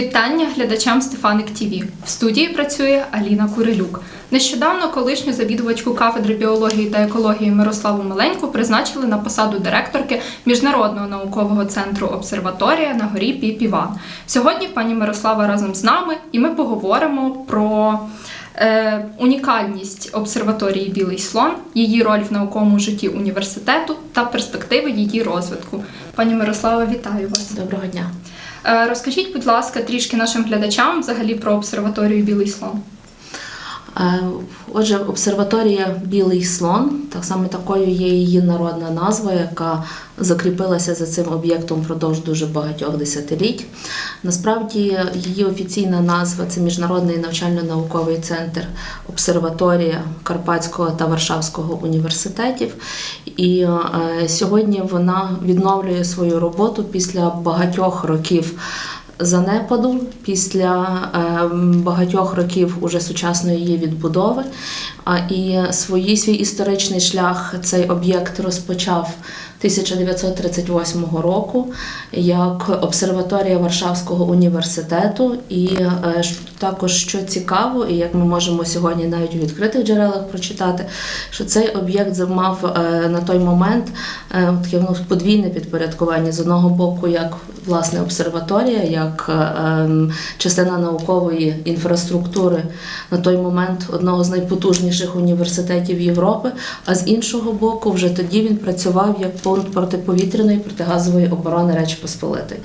Вітання глядачам Стефаник ТІВІ. В студії працює Аліна Курилюк. Нещодавно колишню завідувачку кафедри біології та екології Мирославу Миленьку призначили на посаду директорки Міжнародного наукового центру обсерваторія на горі Піпіван. Сьогодні пані Мирослава разом з нами, і ми поговоримо про е, унікальність обсерваторії Білий слон, її роль в науковому житті університету та перспективи її розвитку. Пані Мирослава, вітаю вас. Доброго дня. Е, Розкажіть, будь ласка, трішки нашим глядачам взагалі про обсерваторію Білий слон. Е, Отже, обсерваторія Білий слон, так само такою є її народна назва, яка закріпилася за цим об'єктом впродовж дуже багатьох десятиліть. Насправді її офіційна назва це Міжнародний навчально-науковий центр обсерваторія Карпатського та Варшавського університетів. І е, сьогодні вона відновлює свою роботу після багатьох років занепаду після е, багатьох років уже сучасної її відбудови. І свої, свій історичний шлях цей об'єкт розпочав 1938 року як обсерваторія Варшавського університету. І е, також що цікаво, і як ми можемо сьогодні навіть у відкритих джерелах прочитати, що цей об'єкт мав е, на той момент е, таке ну, подвійне підпорядкування з одного боку, як власне обсерваторія, як ем, частина наукової інфраструктури на той момент одного з найпотужніших університетів Європи. А з іншого боку, вже тоді він працював як пункт протиповітряної протигазової оборони Речі Посполитої.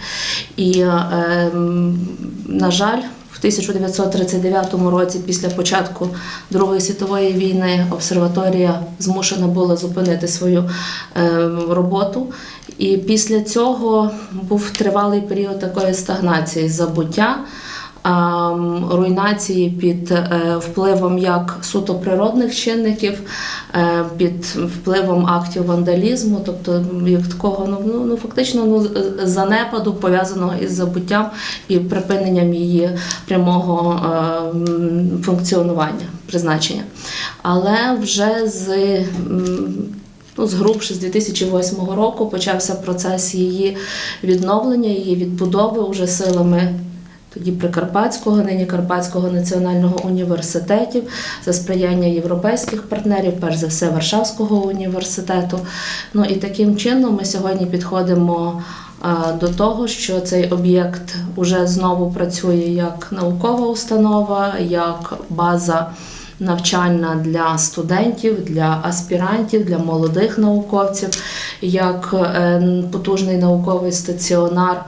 І, е, ем, на жаль, в 1939 році, після початку Другої світової війни, обсерваторія змушена була зупинити свою е, роботу. І після цього був тривалий період такої стагнації, забуття. А, м, Руйнації під е, впливом як суто природних чинників, е, під впливом актів вандалізму, тобто як такого ну, ну, ну фактично ну, занепаду пов'язаного із забуттям і припиненням її прямого е, функціонування, призначення. Але вже з Ну, згрубши з 2008 року почався процес її відновлення, її відбудови уже силами тоді Прикарпатського, нині Карпатського національного університетів за сприяння європейських партнерів, перш за все Варшавського університету. Ну і таким чином ми сьогодні підходимо до того, що цей об'єкт уже знову працює як наукова установа, як база навчальна для студентів, для аспірантів, для молодих науковців, як е, потужний науковий стаціонар е,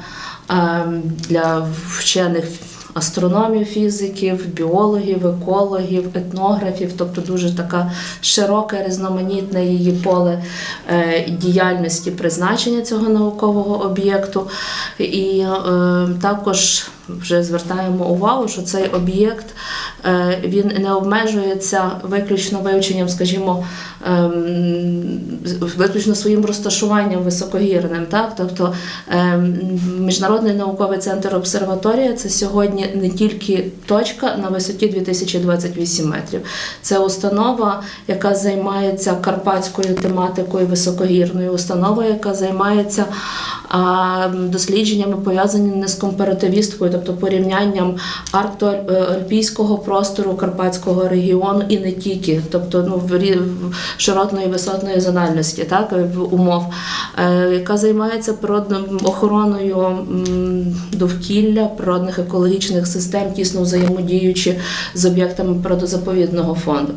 для вчених астрономів, фізиків, біологів, екологів, етнографів, тобто дуже така широке, різноманітне її поле е, діяльності призначення цього наукового об'єкту. І е, також вже звертаємо увагу, що цей об'єкт е, він не обмежується виключно вивченням, скажімо, ем, виключно своїм розташуванням високогірним. Так? Тобто ем, Міжнародний науковий центр обсерваторія це сьогодні не тільки точка на висоті 2028 метрів. Це установа, яка займається карпатською тематикою високогірною, установа, яка займається а, дослідженнями, пов'язаними з компаративісткою, тобто порівнянням арктоальпійського простору Карпатського регіону і не тільки, тобто ну, в широтної висотної зональності, так, умов, е, яка займається природним охороною довкілля, природних екологічних систем, тісно взаємодіючи з об'єктами природозаповідного фонду.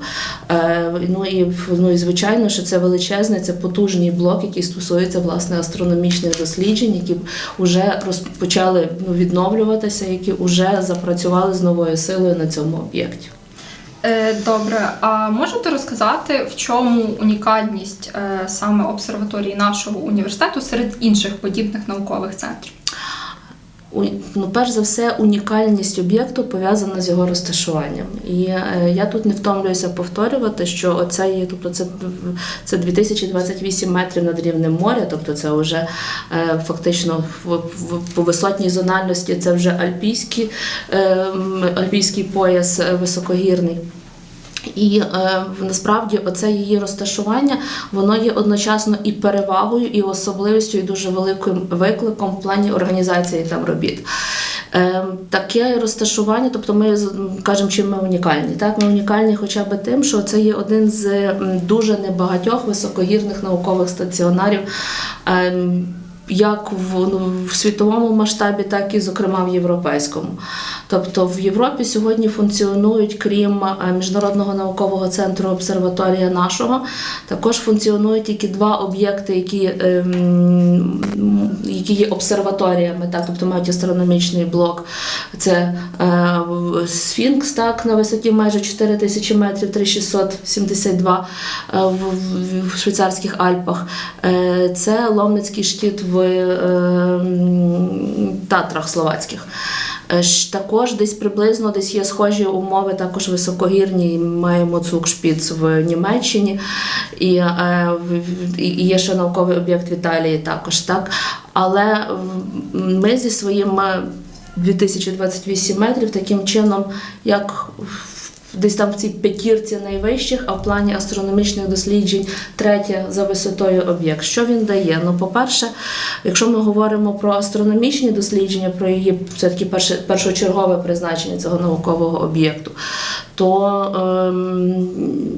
Е, Ну і ну і звичайно, що це величезний, це потужний блок, який стосується власне астрономічних досліджень, які вже розпочали ну, відновлюватися, які вже запрацювали з новою силою на цьому об'єкті. Е, Добре, а можете розказати, в чому унікальність е, саме обсерваторії нашого університету серед інших подібних наукових центрів? Ну, перш за все, унікальність об'єкту пов'язана з його розташуванням. І е, я тут не втомлююся повторювати, що оце є, тобто це, це 2028 метрів над рівнем моря, тобто це вже е, фактично по висотній зональності це вже альпійський, е, альпійський пояс високогірний. І е, насправді оце її розташування воно є одночасно і перевагою, і особливістю, і дуже великим викликом в плані організації там робіт. Е, Таке розташування, тобто ми кажемо, чим ми унікальні. Так, ми унікальні хоча б тим, що це є один з дуже небагатьох високогірних наукових стаціонарів. ем, Як в, в світовому масштабі, так і, зокрема, в європейському. Тобто в Європі сьогодні функціонують, крім е, Міжнародного наукового центру обсерваторія нашого, також функціонують тільки два об'єкти, які, ем, які є обсерваторіями, так, тобто мають астрономічний блок. Це е, Сфінкс так, на висоті майже 4 тисячі метрів, 3672 е, в, в, в швейцарських Альпах. Е, це Ломницький штіт в е, Татрах словацьких. Е, Також десь приблизно десь є схожі умови, також високогірні. Маємо Цукшпіц в Німеччині, і, е, і і є ще науковий об'єкт в Італії також. Так? Але ми зі своїм е, 2028 метрів таким чином, як в- десь там в цій п'ятірці найвищих, а в плані астрономічних досліджень третє за висотою об'єкт. Що він дає? Ну, по-перше, якщо ми говоримо про астрономічні дослідження, про її все-таки перше, першочергове призначення цього наукового об'єкту, то ем,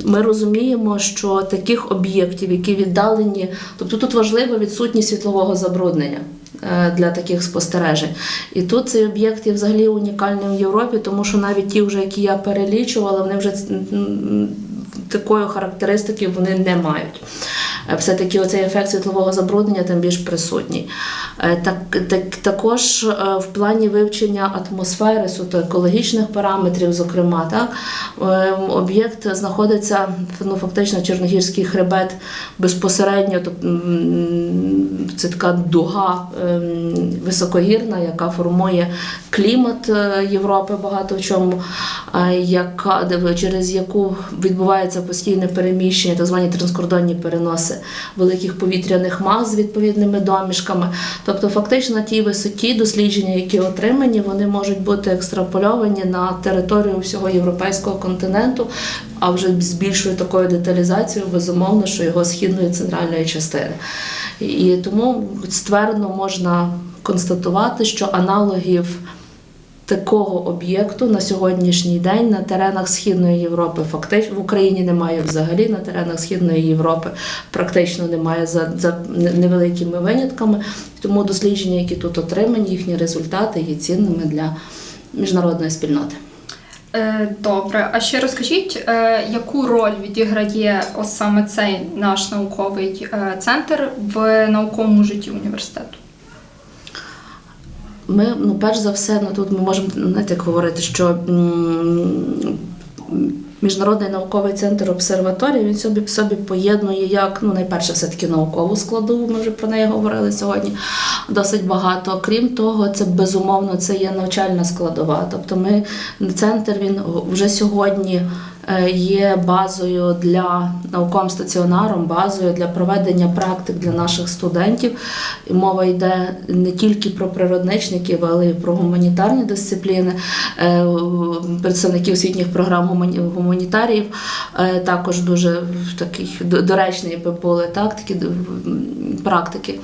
ми розуміємо, що таких об'єктів, які віддалені, тобто тут важлива відсутність світлового забруднення. Е, Для таких спостережень. І тут цей об'єкт є взагалі унікальним в Європі, тому що навіть ті, вже, які я перелічувала, вони вже такої характеристики вони не мають. Е, Все-таки оцей ефект світлового забруднення там більш присутній. Е, Так, так, також е, в плані вивчення атмосфери, суто екологічних параметрів, зокрема, так, об'єкт знаходиться ну, фактично Чорногірський хребет безпосередньо, тобто це така дуга ем, високогірна, яка формує клімат Європи багато в чому, яка, через яку відбувається постійне переміщення, так звані транскордонні переноси великих повітряних мас з відповідними домішками. Тобто, фактично тій висоті дослідження, які отримані, вони можуть бути екстрапольовані на територію всього європейського континенту, а вже з більшою такою деталізацією, безумовно, що його східної центральної частини. І тому ствердно можна констатувати, що аналогів такого об'єкту на сьогоднішній день на теренах Східної Європи фактично в Україні немає взагалі, на теренах Східної Європи практично немає за, за невеликими винятками. Тому дослідження, які тут отримані, їхні результати є цінними для міжнародної спільноти. Е, Добре, а ще розкажіть, е, яку роль відіграє ось саме цей наш науковий е, центр в науковому житті університету? Ми, ну, перш за все, ну тут ми можемо знаєте, як говорити, що Міжнародний науковий центр обсерваторії він собі собі поєднує як ну найперше, все таки наукову складову. Ми вже про неї говорили сьогодні. Досить багато. Крім того, це безумовно це є навчальна складова. Тобто, ми центр він вже сьогодні є базою для науковим стаціонаром, базою для проведення практик для наших студентів. Мова йде не тільки про природничників, але й про гуманітарні дисципліни, Е, представників освітніх програм гумані- гуманітаріїв. Е, Також дуже такий до- доречний би були так, такі практики.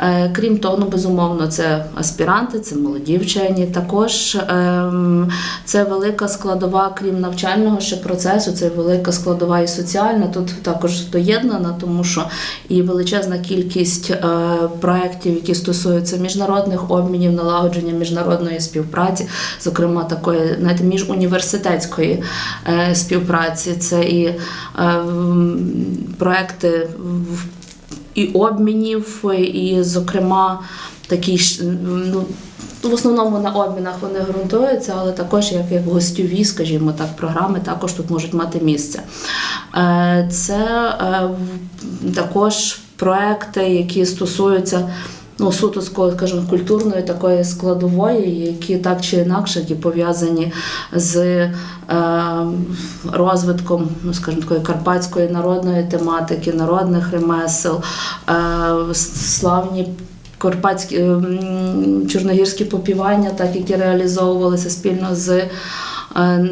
Е, Крім того, ну безумовно, це аспіранти, це молоді вчені. Також ем, це велика складова, крім навчального ще процесу, це велика складова і соціальна. Тут також доєднана, тому що і величезна кількість е, проєктів, які стосуються міжнародних обмінів, налагодження міжнародної співпраці, зокрема такої знаєте, міжуніверситетської е, співпраці. Це і е, проекти і обмінів, і, зокрема, такі ну, в основному на обмінах вони ґрунтуються, але також як, як гостьові, скажімо так, програми також тут можуть мати місце. Е, Це е, також проекти, які стосуються ну, суто скажімо, культурної такої складової, які так чи інакше які пов'язані з е, розвитком, ну, скажімо, такої карпатської народної тематики, народних ремесел, е, славні. Карпатські ем, чорногірські попівання, так які реалізовувалися спільно з е,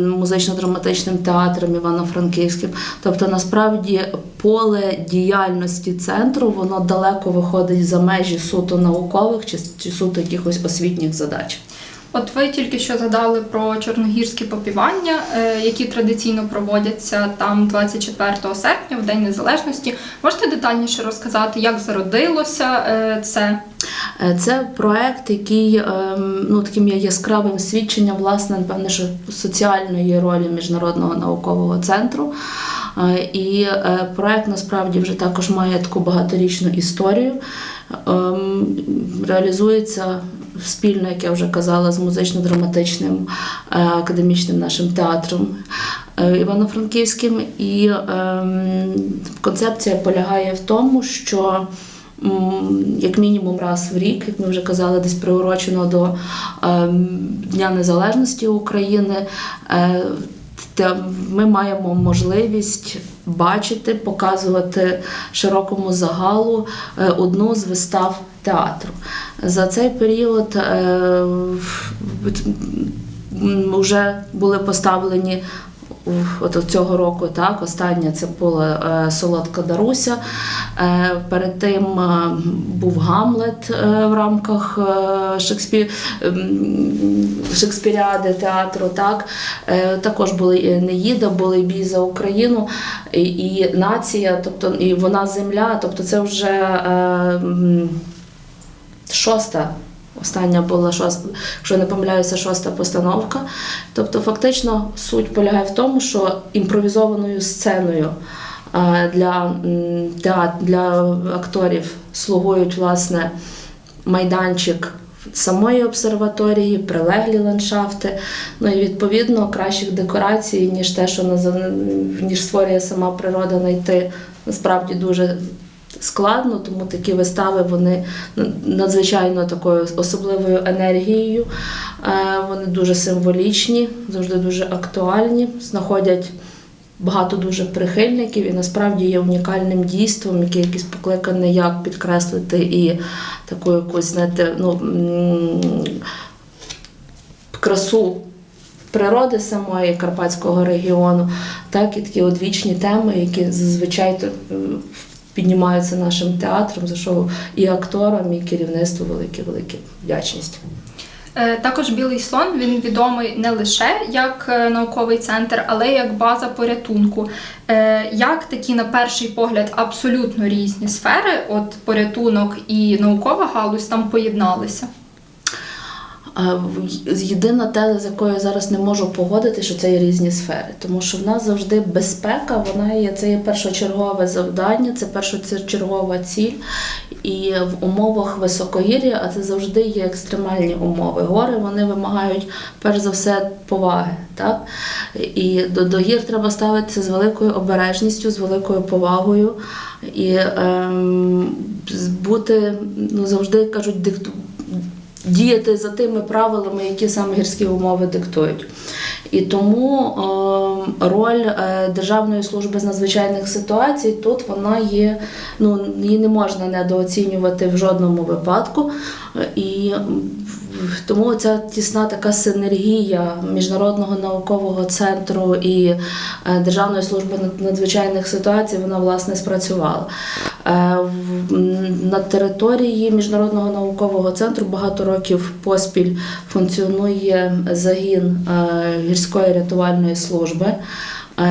музично-драматичним театром Івано-Франківським. Тобто, насправді, поле діяльності центру воно далеко виходить за межі суто наукових чи, чи суто якихось освітніх задач. От ви тільки що згадали про чорногірські попівання, е, які традиційно проводяться там 24 серпня, в День Незалежності. Можете детальніше розказати, як зародилося е, це? Е, Це проект, який ем, ну, таким є яскравим свідченням, власне, напевне, що соціальної ролі Міжнародного наукового центру. І проект насправді вже також має таку багаторічну історію. Ем, Реалізується спільно, як я вже казала, з музично-драматичним е, академічним нашим театром е, Івано-Франківським. І ем, концепція полягає в тому, що як мінімум раз в рік, як ми вже казали, десь приурочено до ем, Дня Незалежності України. е, ми маємо можливість бачити, показувати широкому загалу е, одну з вистав театру. За цей період е, вже були поставлені от цього року, так, остання це була е, Солодка Даруся. Е, перед тим е, був Гамлет в рамках Шекспір, ем, Шекспіріади театру. Так. Також були Неїда, були бій за Україну і, нація, тобто і вона земля. Тобто це вже шоста. Остання була шоста, якщо не помиляюся, шоста постановка. Тобто, фактично, суть полягає в тому, що імпровізованою сценою е, для, для акторів слугують власне майданчик самої обсерваторії, прилеглі ландшафти. Ну і відповідно кращих декорацій, ніж те, що ніж створює сама природа, знайти насправді дуже складно, тому такі вистави вони надзвичайно такою особливою енергією. Е, Вони дуже символічні, завжди дуже актуальні, знаходять багато дуже прихильників і насправді є унікальним дійством, яке якесь покликане як підкреслити і таку якусь, знаєте, ну, красу природи самої Карпатського регіону, так і такі одвічні теми, які зазвичай е, піднімаються нашим театром, за що і акторам, і керівництву велике велике вдячність. Е, Також Білий слон він відомий не лише як е, науковий центр, але й як база порятунку. Е, Як такі, на перший погляд, абсолютно різні сфери, от порятунок і наукова галузь там поєдналися. Єдина теза, з якою я зараз не можу погодити, що це є різні сфери. Тому що в нас завжди безпека, вона є це є першочергове завдання, це першочергова ціль. І в умовах високогір'я, а це завжди є екстремальні умови. Гори вони вимагають перш за все поваги. Так? І до, до гір треба ставитися з великою обережністю, з великою повагою і ем, бути ну, завжди кажуть, дикту діяти за тими правилами, які саме гірські умови диктують. І тому е, роль е, Державної служби з надзвичайних ситуацій тут вона є, ну її не можна недооцінювати в жодному випадку. Е, І тому ця тісна така синергія Міжнародного наукового центру і е, Державної служби надзвичайних ситуацій вона власне спрацювала. Е, На території Міжнародного наукового центру багато років поспіль функціонує загін е, гірської рятувальної служби.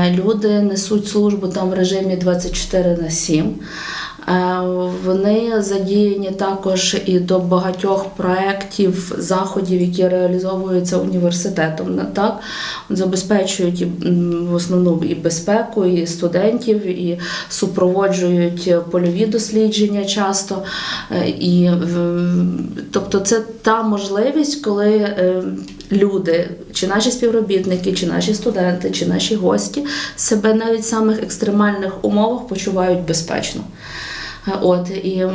Люди несуть службу там в режимі 24 на 7. Е, Вони задіяні також і до багатьох проєктів, заходів, які реалізовуються університетом. Так забезпечують і, в основному і безпеку, і студентів, і супроводжують польові дослідження часто. Е, І, тобто, це та можливість, коли е, люди, чи наші співробітники, чи наші студенти, чи наші гості себе навіть в самих екстремальних умовах почувають безпечно. Е, От і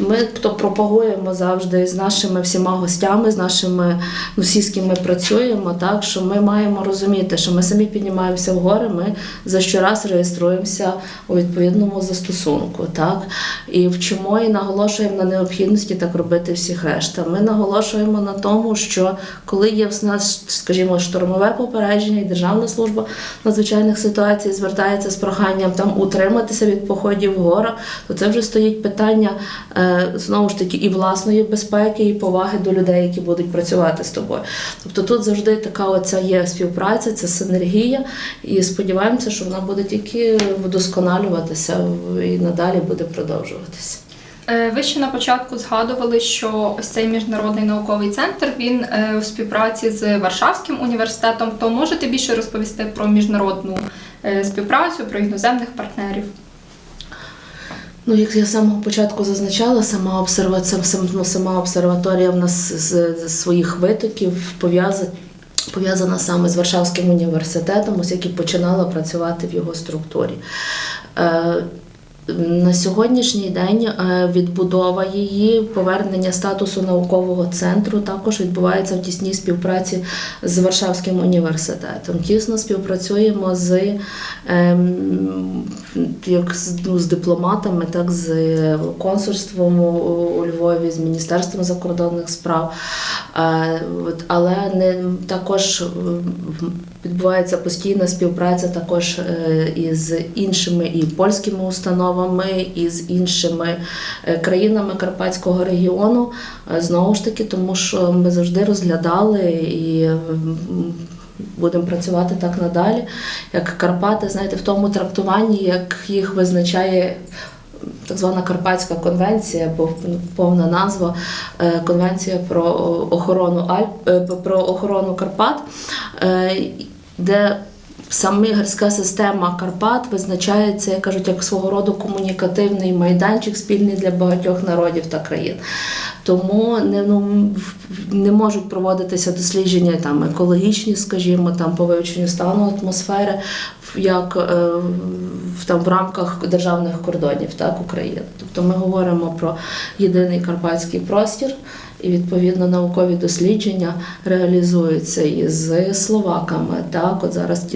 ми то пропагуємо завжди з нашими всіма гостями, з нашими ну, всі, з ким ми працюємо, так що ми маємо розуміти, що ми самі піднімаємося в гори, ми за щораз реєструємося у відповідному застосунку, так і вчимо і наголошуємо на необхідності так робити всіх решта. Ми наголошуємо на тому, що коли є в нас, скажімо, штурмове попередження, і Державна служба надзвичайних ситуацій звертається з проханням там утриматися від походів в горах, то це це вже стоїть питання е, знову ж таки і власної безпеки, і поваги до людей, які будуть працювати з тобою. Тобто тут завжди така оця є співпраця, це синергія, і сподіваємося, що вона буде тільки вдосконалюватися і надалі буде продовжуватися. Е, Ви ще на початку згадували, що ось цей міжнародний науковий центр він е, у співпраці з Варшавським університетом. То можете більше розповісти про міжнародну співпрацю, про іноземних партнерів? Ну, як я з самого початку зазначала, сама обсервація, сама обсерваторія в нас з, з своїх витоків пов'язана. Пов'язана саме з Варшавським університетом, ось який починала працювати в його структурі. Е, на сьогоднішній день е, відбудова її, повернення статусу наукового центру також відбувається в тісній співпраці з Варшавським університетом. Тісно співпрацюємо з, ем, як ну, з дипломатами, так з консульством у, Львові, з Міністерством закордонних справ. Е, але не також е, відбувається постійна співпраця також е, із іншими і польськими установами, і з іншими е, країнами Карпатського регіону. Е, Знову ж таки, тому що ми завжди розглядали і будемо працювати так надалі, як Карпати, знаєте, в тому трактуванні, як їх визначає. Так звана Карпатська конвенція, або повна назва Конвенція про охорону Альп, про охорону Карпат, де Саме гірська система Карпат визначається, як кажуть, як свого роду комунікативний майданчик спільний для багатьох народів та країн. Тому не, ну, не можуть проводитися дослідження там, екологічні, скажімо, там, по вивченню стану атмосфери, як е, там, в рамках державних кордонів так, України. Тобто ми говоримо про єдиний карпатський простір. І відповідно наукові дослідження реалізуються і з словаками, так от зараз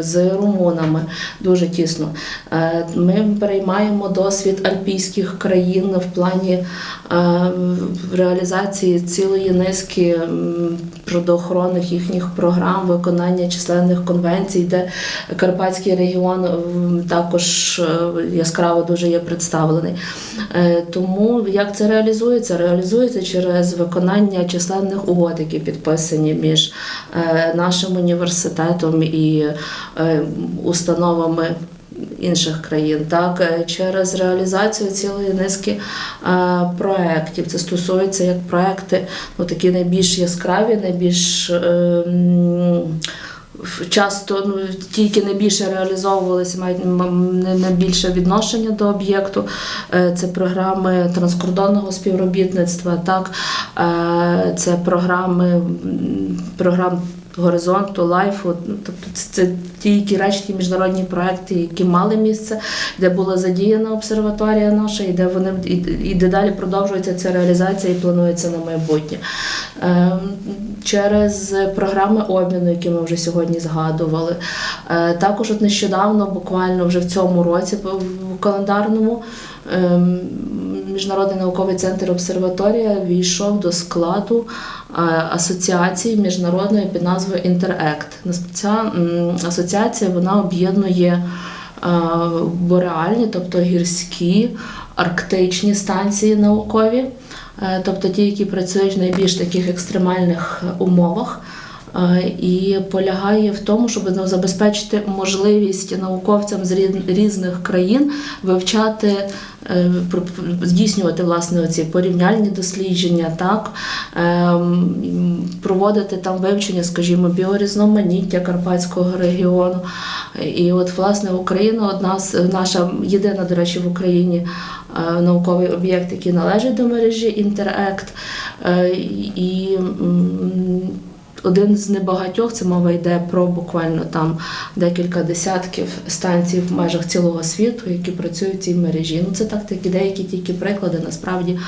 з румунами дуже тісно. Е, Ми переймаємо досвід альпійських країн в плані е, реалізації цілої низки природоохоронних їхніх програм, виконання численних конвенцій, де Карпатський регіон також е, яскраво дуже є представлений. Тому як це реалізується? Реалізується через виконання численних угод, які підписані між е, нашим університетом і е, установами. Інших країн, так е, через реалізацію цілої низки проєктів. Це стосується як проекти, ну такі найбільш яскраві, найбільш е, часто ну, тільки найбільше реалізовувалися, мають найбільше відношення до об'єкту. Е, Це програми транскордонного співробітництва, так Е, це програми програм. Горизонту, лайфу, ну тобто це, ті які міжнародні проекти, які мали місце, де була задіяна обсерваторія наша, і де вони і, де далі продовжується ця реалізація і планується на майбутнє. Ем, Через програми обміну, які ми вже сьогодні згадували. Е, Також от нещодавно, буквально вже в цьому році, в календарному, Міжнародний науковий центр обсерваторія війшов до складу е, асоціації міжнародної під назвою Інтерект. Ця асоціація вона об'єднує е, бореальні, тобто гірські, арктичні станції наукові, е, тобто ті, які працюють в найбільш таких екстремальних умовах. І полягає в тому, щоб ну, забезпечити можливість науковцям з різних країн вивчати, е, здійснювати власне оці порівняльні дослідження, так ем, проводити там вивчення, скажімо, біорізноманіття Карпатського регіону. І от власне Україна одна з наша єдина, до речі, в Україні е, науковий об'єкт, який належить до мережі Інтерект. І один з небагатьох, це мова йде про буквально там декілька десятків станцій в межах цілого світу, які працюють в цій мережі. Ну це так такі деякі тільки приклади. Насправді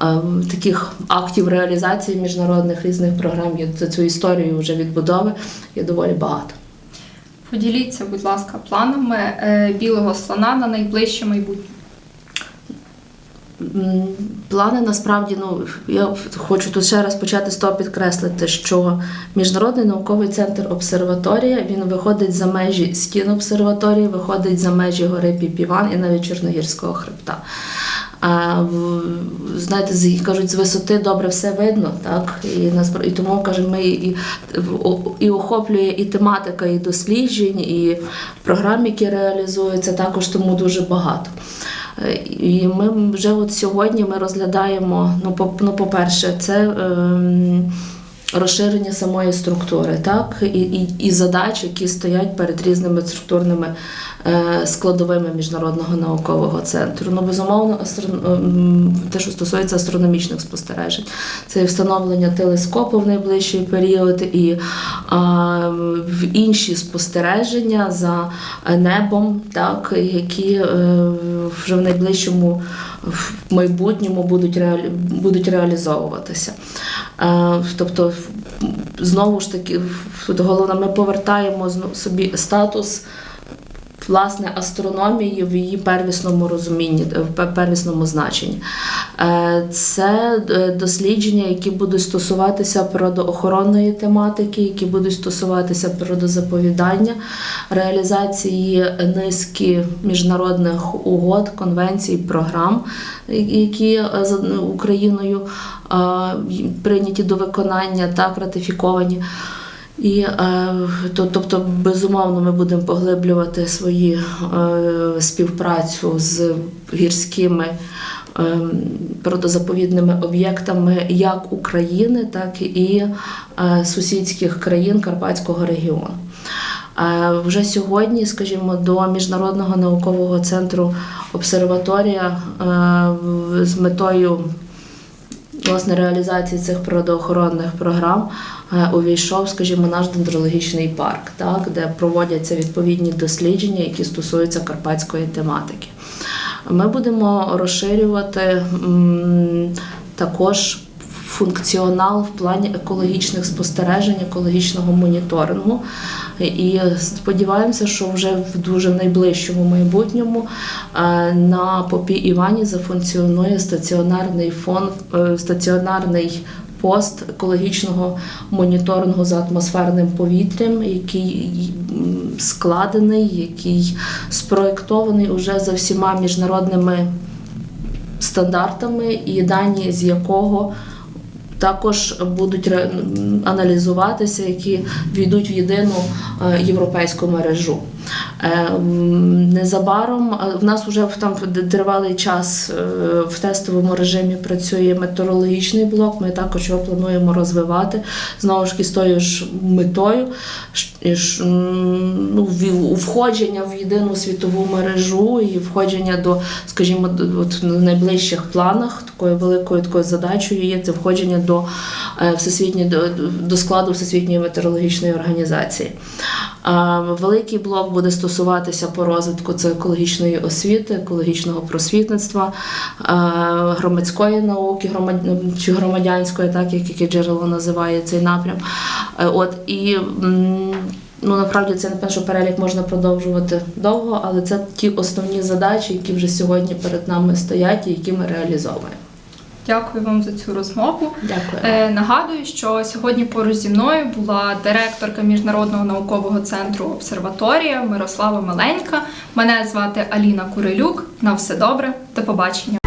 е, таких актів реалізації міжнародних різних програм за цю історію вже відбудови є доволі багато. Поділіться, будь ласка, планами е, білого слона на найближче майбутнє. Плани насправді, ну я хочу тут ще раз почати з того підкреслити, що Міжнародний науковий центр обсерваторія він виходить за межі стін обсерваторії, виходить за межі гори Піпіван і навіть Чорногірського хребта. А, знаєте, кажуть, з висоти добре все видно, так? І, і тому каже, ми і, і охоплює і тематика, і досліджень, і програм, які реалізуються, також тому дуже багато. Е, І ми вже от сьогодні ми розглядаємо, ну, по, ну по-перше, це ем, розширення самої структури, так, і, і, і задач, які стоять перед різними структурними е, складовими міжнародного наукового центру. Ну, безумовно, ем, те, що стосується астрономічних спостережень, це і встановлення телескопу в найближчий період, і в інші спостереження за небом, так, які е, вже в найближчому в майбутньому будуть, реалі... будуть реалізовуватися. Е, Тобто, знову ж таки, тут головне, ми повертаємо собі статус. Власне, астрономії в її первісному розумінні, в первісному значенні. Е, Це е, дослідження, які будуть стосуватися природоохоронної тематики, які будуть стосуватися природозаповідання, реалізації низки міжнародних угод, конвенцій, програм, які е, за- Україною е, прийняті до виконання, так ратифіковані. І е, то, тобто, безумовно, ми будемо поглиблювати свої е, співпрацю з гірськими е, природозаповідними об'єктами як України, так і сусідських країн Карпатського регіону. Вже сьогодні, скажімо, до Міжнародного наукового центру обсерваторія з метою власне реалізації цих природоохоронних програм е, увійшов, скажімо, наш дендрологічний парк, так, де проводяться відповідні дослідження, які стосуються карпатської тематики. Ми будемо розширювати також функціонал в плані екологічних спостережень, екологічного моніторингу. І сподіваємося, що вже в дуже найближчому майбутньому е, на Попі Івані зафункціонує стаціонарний фонд, е, стаціонарний пост екологічного моніторингу за атмосферним повітрям, який складений, який спроєктований уже за всіма міжнародними стандартами, і дані з якого також будуть аналізуватися, які війдуть в єдину е, європейську мережу. Е, м, Незабаром в нас вже там тривалий час е, в тестовому режимі працює метеорологічний блок. Ми також його плануємо розвивати знову ж таки з тою ж метою, ну, входження в єдину світову мережу і входження до, скажімо, от в найближчих планах такою великою такою задачею є це входження до е, всесвітньої до складу Всесвітньої метеорологічної організації. Великий блок буде стосуватися по розвитку це екологічної освіти, екологічного просвітництва, громадської науки, чи громадянської, так як яке джерело називає цей напрям. Е, От і ну насправді це напевно, що перелік можна продовжувати довго, але це ті основні задачі, які вже сьогодні перед нами стоять і які ми реалізовуємо. Дякую вам за цю розмову. Дякую. Е, нагадую, що сьогодні поруч зі мною була директорка Міжнародного наукового центру обсерваторія Мирослава Маленька. Мене звати Аліна Курилюк. На все добре, до побачення.